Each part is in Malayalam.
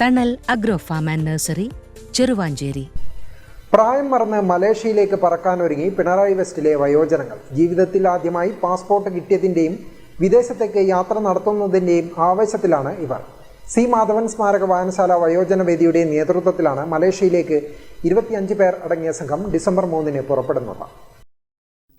Thanal agro farm and nursery Cheruvanchery. പ്രായം മറന്ന് മലേഷ്യയിലേക്ക് പറക്കാനൊരുങ്ങി പിണറായി വെസ്റ്റിലെ വയോജനങ്ങൾ. ജീവിതത്തിൽ ആദ്യമായി പാസ്പോർട്ട് കിട്ടിയതിന്റെയും വിദേശത്തേക്ക് യാത്ര നടത്തുന്നതിന്റെയും ആവേശത്തിലാണ് ഇവർ. സി മാധവൻ സ്മാരക വായനശാല വയോജന വേദിയുടെ നേതൃത്വത്തിലാണ് മലേഷ്യയിലേക്ക് ഇരുപത്തിയഞ്ച് പേർ അടങ്ങിയ സംഘം ഡിസംബർ മൂന്നിന് പുറപ്പെടുന്നത്.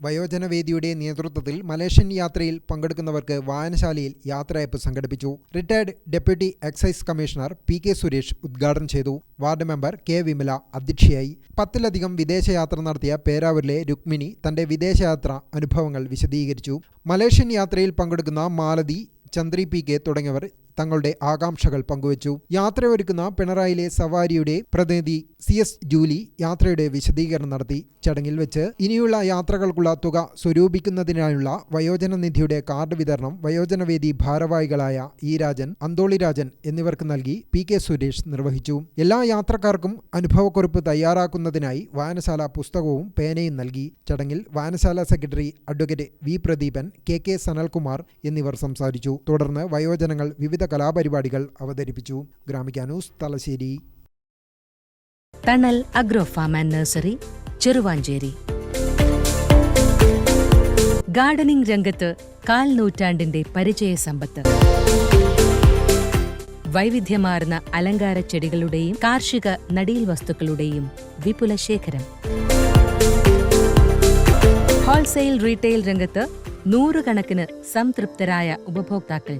വയോജന വേദിയുടെ നേതൃത്വത്തിൽ മലേഷ്യൻ യാത്രയിൽ പങ്കെടുക്കുന്നവർക്ക് വായനശാലയിൽ യാത്രയപ്പ് സംഘടിപ്പിച്ചു. Retired deputy excise commissioner P K Suresh ഉദ്ഘാടനം ചെയ്തു. വാർഡ് മെമ്പർ കെ വിമല അധ്യക്ഷയായി. പത്തിലധികം വിദേശയാത്ര നടത്തിയ പേരാവൂരിലെ രുക്മിണി തന്റെ വിദേശയാത്ര അനുഭവങ്ങൾ വിശദീകരിച്ചു. മലേഷ്യൻ യാത്രയിൽ പങ്കെടുക്കുന്ന മാലതി ചന്ദ്രി പി കെ തുടങ്ങിയവർ തങ്ങളുടെ ആകാംക്ഷകൾ പങ്കുവച്ചു. യാത്രയൊരുക്കുന്ന പിണറായിലെ സവാരിയുടെ പ്രതിനിധി സി എസ് ജൂലി യാത്രയുടെ വിശദീകരണം നടത്തി. ചടങ്ങിൽ വെച്ച് ഇനിയുള്ള യാത്രകൾക്കുള്ള തുക സ്വരൂപിക്കുന്നതിനായുള്ള വയോജന നിധിയുടെ കാർഡ് വിതരണം വയോജനവേദി ഭാരവാഹികളായ ഇ രാജൻ അന്തോളി രാജൻ എന്നിവർക്ക് നൽകി പി കെ സുരേഷ് നിർവഹിച്ചു. എല്ലാ യാത്രക്കാർക്കും അനുഭവക്കുറിപ്പ് തയ്യാറാക്കുന്നതിനായി വായനശാല പുസ്തകവും പേനയും നൽകി. ചടങ്ങിൽ വായനശാല secretary advocate V Pradeepan K K Sanalkumar എന്നിവർ സംസാരിച്ചു. തുടർന്ന് വയോജനങ്ങൾ വിവിധ കലാപരിപാടികൾ അവതരിപ്പിച്ചു. Gramika news Thalassery. Thanal agro farm and nursery Cheruvanchery. Gardening രംഗത്ത് കാൽ നൂറ്റാണ്ടിന്റെ പരിചയ സമ്പത്ത്. വൈവിധ്യമാർന്ന അലങ്കാര ചെടികളുടെയും കാർഷിക നടീൽ വസ്തുക്കളുടെയും വിപുല ശേഖരം. ഹോൾസെയിൽ റീറ്റെയിൽ രംഗത്ത് നൂറുകണക്കിന് സംതൃപ്തരായ ഉപഭോക്താക്കൾ.